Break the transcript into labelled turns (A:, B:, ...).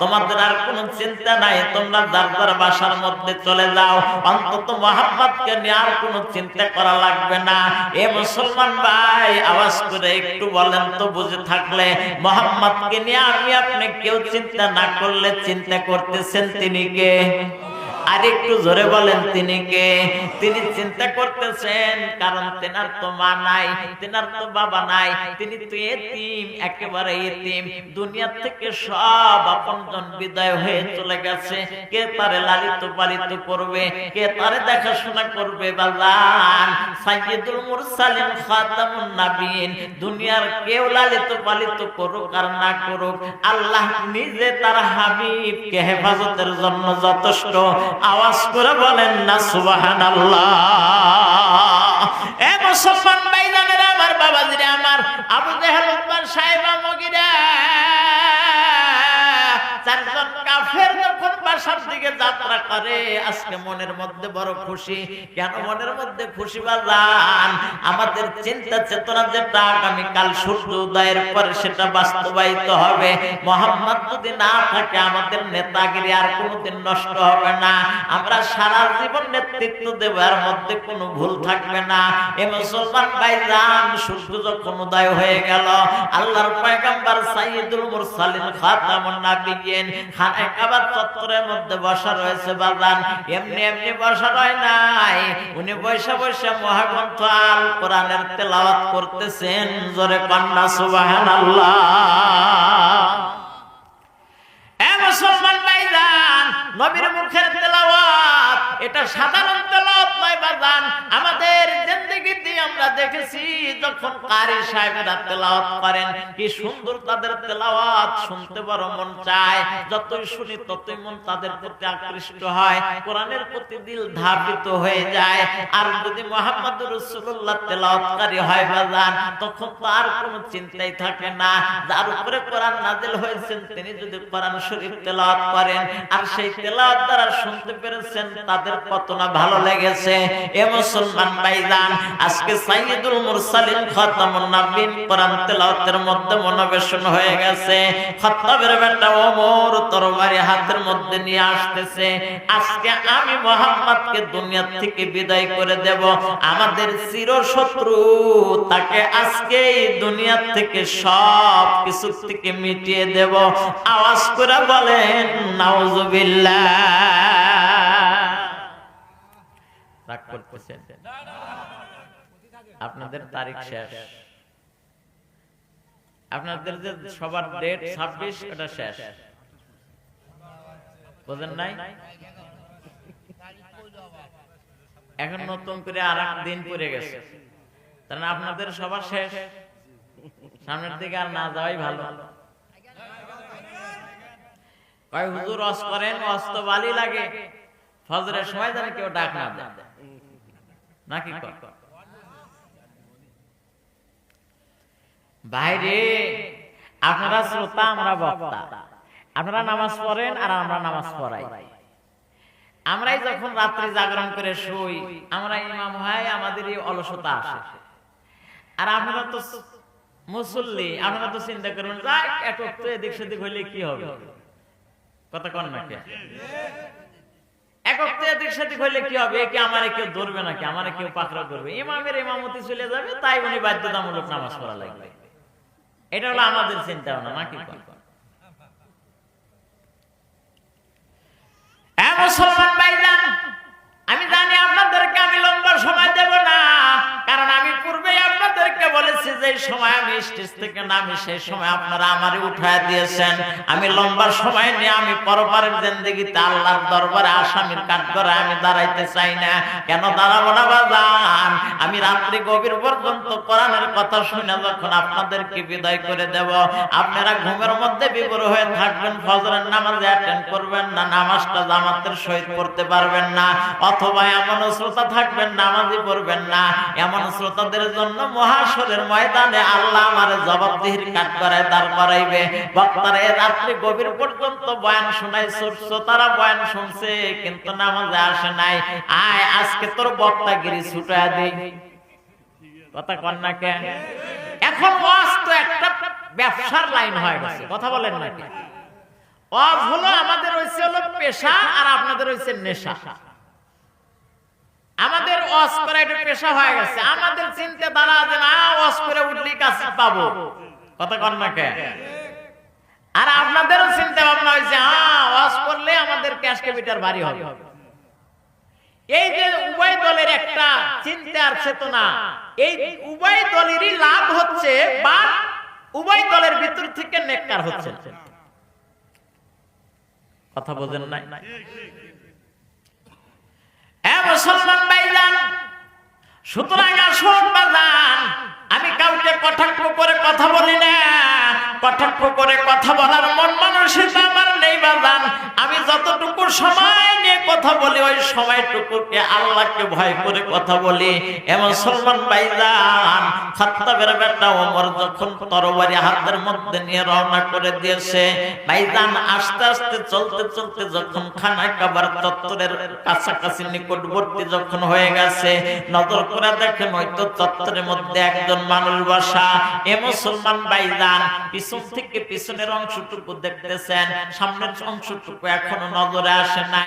A: তোমাদের আর কোনো চিন্তা নাই, তোমরা যার যার বাসার মধ্যে চলে যাও। অন্তত মোহাম্মদকে নিয়ে আর কোনো চিন্তা করা লাগবে না। এ মুসলমান ভাই, আওয়াজ করে একটু বলেন তো বুঝে থাকলে, মোহাম্মদকে নিয়ে আমি আপনি কেউ চিন্তা না করলে চিন্তা করতেছেন তিনি কে? আর একটু জোরে বলেন, তিনি কে? তিনি চিন্তা করতেছেন, কারণ তেনার তো মা নাই, তেনার তো বাবা নাই, তিনি তো এতিম, একেবারে এতিম। দুনিয়া থেকে সব আপনজন বিদায় হয়ে চলে গেছে। কে তারে লালিত পালিত করবে? কে তারে দেখাশোনা করবে বাজান সাইয়্যিদুল মুরসালিন খাতামুন নাবিয়িন। দুনিয়ার কেউ লালিত পালিত করুক আর না করুক, আল্লাহ নিজে তার হাবিবকে হেফাজতের জন্য যথেষ্ট। আওয়াজ করে বলেন না সুবাহান আল্লাহ এ মুসলমান ভাইজানেরা, আমার বাবাজিরা, আমার আবু জেহেল উতবার সাহেবা মগিরা চারজন কাফের যখন বাসার দিকে যাত্রা করে, আজকে মনের মধ্যে বড় খুশি। কেন মনের মধ্যে খুশি বাজান? আমাদের চিন্তা চেতনা যেটা আগামীকাল সূর্য উদয়ের পরে সেটা বাস্তবায়িত হবে। মোহাম্মদ যদি না থাকে, আমাদের নেতাগিরি আর কোনোদিন নষ্ট হবে না। আমরা সারা জীবন নেতৃত্ব দেবার মধ্যে কোনো ভুল থাকবে না। এ মুসলমান ভাইজান, সূর্য যখন উদয় হয়ে গেল, আল্লাহর পয়গম্বর সাইয়্যিদুল মুরসালিন খাতামুন নাবিয়িন খানায় কাবার চত্বরের মধ্যে বসা রয়েছে বাজান এমনি এমনি বসা রয় নাই। উনি বসে বসে মহাগ্রন্থ আল কোরআনের তেলাওয়াত করতেছেন। জোরে কন্যা মুসলমান ভাইজান, নবীর মুখের তেলাওয়াত, এটা সাধারণ তেলাওয়াত নয় বাজান। আমাদের চিন্তাই থাকে না। যার উপরে কোরআন নাজিল হয়েছেন, তিনি যদি কোরআন শরীফ তেলাওয়াত করেন, আর সেই তেলাওয়াত দ্বারা শুনতে পেরেছেন, তাদের কত না ভালো লেগেছে। এ মুসলমান আজকে সাইয়্যিদুল মুরসালিন খাতামুন নাবিয়িন কোরআন তেলাওয়াতের মধ্যে মনোবেশন হয়ে গেছে। খাত্তাবের বেটা ওমর তরবারি হাতের মধ্যে নিয়ে আসতেছে। আজকে আমি মোহাম্মদকে দুনিয়া থেকে বিদায় করে দেব। আমাদের চির শত্রু তাকে আজকে দুনিয়া থেকে সব কিছু থেকে মিটিয়ে দেব। আওয়াজ করে বলেন, নাউজুবিল্লাহ। রাগ করতেছেন? আপনাদের তারিখ শেষ। আপনাদের যে সবার ডেট ছাব্বিশ এটা শেষ। বোঝেন নাই? এখন নতুন করে আর দিন পড়ে গেছে। তাহলে আপনাদের সবার শেষ। সামনের দিকে আর না যাওয়াই ভালো। কয় হুজুর অস করেন অস তো বালি লাগে। ফজরের সময় যেন কেউ ডাক না দেয়। নাকি কর বাইরে। আপনারা শ্রোতা, আমরা বক্তা। আপনারা নামাজ পড়েন আর আমরা নামাজ পড়াই। আমরাই যখন রাত্রি জাগরণ করে শুই, আমরা ইমাম হয় আমাদের এই অলসতা আসে। আর আপনারা তো মুসল্লি, আপনারা তো চিন্তা করবেন যাক এদিক সেদিক হইলে কি হবে? কথা কন একত্রে এদিক হইলে কি হবে? কি আমারে কেউ ধরবে নাকি? আমারে কেউ পাকড়া করবে? ইমামের ইমামতি চলে যাবে, তাই উনি বাধ্যতামূলক নামাজ পড়া লাগবে। এটা হলো আমাদের চিন্তা ভাবনা নাকি? এ মুসলমান ভাইজান আমি জানি আপনাদেরকে আমি লম্বা সময় দেব না যে সময় আমি স্টেজ থেকে নামি, সেই সময় আপনারা আমারে উঠায় দিয়েছেন। আমি লম্বা সময় নিয়ে আমি পরপারের জিন্দগিতে আল্লাহর দরবারে আসামির কাঠ করে আমি দাঁড়াইতে চাই না। কেন দাঁড়াবো না বাজান? আমি রাত্রি গভীর পর্যন্ত কোরআনের কথা শুনে যখন আপনাদেরকে বিদায় করে দেব, আপনারা ঘুমের মধ্যে বিবর হয়ে থাকবেন, ফজরের নামাজে অ্যাটেন্ড করবেন না, নামাজটা জামাতের সহিত পড়তে পারবেন না, অথবা এমন শ্রোতা থাকবেন, নামাজই পড়বেন না। এমন শ্রোতাদের জন্য মহাসরের ময়দানে আল্লাহ আমার জবাবদিহির কাঠ করায় দাঁড় করাইবে। বক্তারা রাত্রি গভীর পর্যন্ত বয়ান শোনায় শ্রোতারা বয়ান শুনছে, কিন্তু নামাজে আসে নাই। আয়, আজকে তোর বক্তাগিরি ছুটায় দিই। কথা কন না কেন? এখন ওয়াজ তো একটা ব্যবসার লাইন হয়ে গেছে, কথা বলেন নাকি ওয়াজ হলো আমাদের হইছে হলো পেশা আর আপনাদের হইছে নেশা। আমাদের ওয়াজ করা এটা পেশা হয়ে গেছে। আমাদের চিন্তা দ্বারা যে না ওয়াজ করে উঠলেই কাছে পাবো। কথা কন না কে আর আপনাদেরও চিন্তা ভাবনা হয়েছে হ্যাঁ ওয়াজ করলে আমাদের ক্যাশ ক্যাপিটাল ভারী হবে। এই যে উভয় দলের একটা চিন্তা আর চেতনা এই উভয় দলেরই লাভ হচ্ছে বা উভয় দলের ভিতর থেকে নেককার হচ্ছে। কথা বোঝেন নাই এ মুসলমান ভাইজান সুতরাং আসুন বাজান, আমি কাউকে কটাক্ষ করে কথা বলি না। কটাক্ষ করে কথা বলার মন মানুষের আমার নেই বাজান। আমি যতটুকু সময় নিয়ে কথা বলি, ওই সময়টুকুকে আল্লাহকে ভয় করে কথা বলি। এ মুসলমান ভাইজান, খাত্তাবের বেটা ওমর যখন তরবারি হাতের মধ্যে নিয়ে রওনা করে দিয়েছে, ভাইজান আস্তে আস্তে চলতে চলতে যখন খানা কাবার চত্বরের কাছাকাছি নিকটবর্তী যখন হয়ে গেছে, নজর করে দেখেন হয়তো চত্বরের মধ্যে একজন মানুষ বসা। এ মুসলমান ভাইজান পিছন থেকে পিছনের অংশটুকু দেখতেছেন, সামনের অংশটুকু এখনও নজরে আসে নাই।